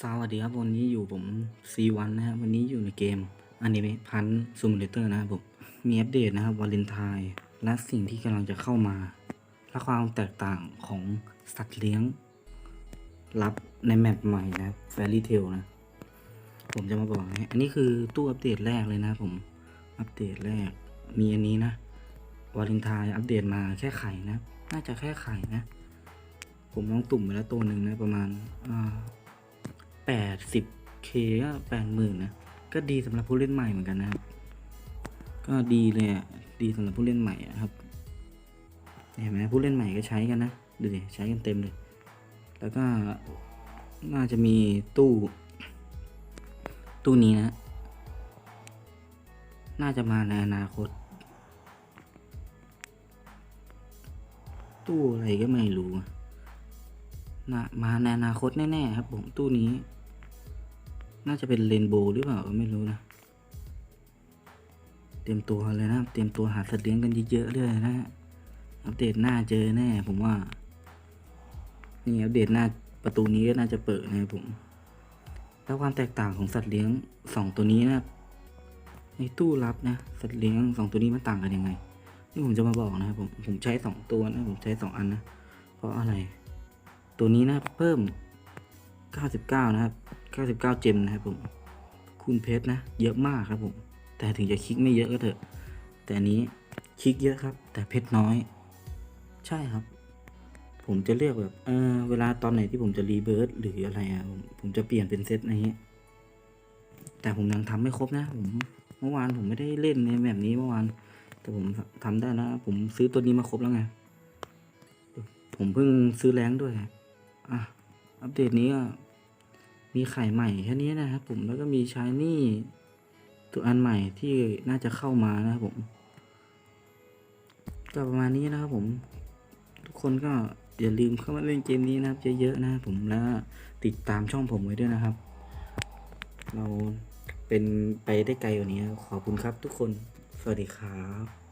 สวัสดีครับวันนี้อยู่ผม C1 นะครับวันนี้อยู่ในเกมอนิเมะพันซูมเลเตอร์นะครับผมมีอัปเดตนะครับวาเลนไทน์และสิ่งที่กำลังจะเข้ามา และความแตกต่างของสัตว์เลี้ยง รับในแมปใหม่นะแฟรี่เทลนะ ผมจะมาบอกนะอันนี้คือตู้อัปเดตแรกเลยนะผมอัปเดตแรกมีอันนี้นะวาเลนไทน์อัปเดตมาแค่ไข่นะ น่าจะแค่ไข่นะ ผมลองตุ่มไปแล้วตัวหนึ่งนะประมาณอ่า แปดสิบเคก็แปดหมื่นนะ ก็ดีสำหรับผู้เล่นใหม่เหมือนกันนะครับ ก็ดีเลยอะ ดีสำหรับผู้เล่นใหม่อะครับ เห็นไหมผู้เล่นใหม่ก็ใช้กันนะ ดูดิ ใช้กันเต็มเลย แล้วก็น่าจะมีตู้ ตู้นี้นะ น่าจะมาในอนาคต ตู้อะไรก็ไม่รู้นะมาในอนาคตแน่ๆครับผมตู้นี้ น่าจะเป็นเรนโบว์หรือเปล่าก็ไม่รู้นะ เตรียมตัวเลยนะ เตรียมตัวหาสัตว์เลี้ยงกันเยอะๆเลยนะฮะอัปเดตหน้าเจอแน่ ผมว่า นี่อัปเดตหน้าประตูนี้ก็น่าจะเปิดนะผม แล้วความแตกต่างของสัตว์เลี้ยงสองตัวนี้นะในตู้รับนะสัตว์เลี้ยงสองตัวนี้มันต่างกันยังไงนี่ผมจะมาบอกนะครับผมผมใช้สองตัวนะผมใช้สองอันนะเพราะอะไร ตัวนี้นะเพิ่ม 99 นะครับ 99 เจมนะครับผม คุณเพชรนะ เยอะมากครับผม แต่ถึงจะคลิกไม่เยอะก็เถอะ แต่อันนี้คลิกเยอะครับ แต่เพชรน้อย ใช่ครับ ผมจะเลือกแบบ เออเวลาตอนไหนที่ผมจะรีเบิร์ดหรืออะไรอะผมผมจะเปลี่ยนเป็นเซตอะไรเงี้ยแต่ผมยังทำไม่ครบนะ ผม เมื่อวานผมไม่ได้เล่นในแบบนี้เมื่อวาน แต่ผมทำได้นะ ผมซื้อตัวนี้มาครบแล้วไง ผมเพิ่งซื้อแรงด้วย อะ อัปเดตนี้ก็มีไข่ใหม่แค่นี้นะครับผมแล้วก็มีชายนี่ตัวอันใหม่ที่น่าจะเข้ามานะครับผมก็ประมาณนี้นะครับผม ทุกคนก็อย่าลืมเข้ามาเล่นเกมนี้นะครับเยอะๆนะครับผมแล้วติดตามช่องผมไว้ด้วยนะครับ เราเป็นไปได้ไกลกว่านี้ ขอบคุณครับทุกคน สวัสดีครับ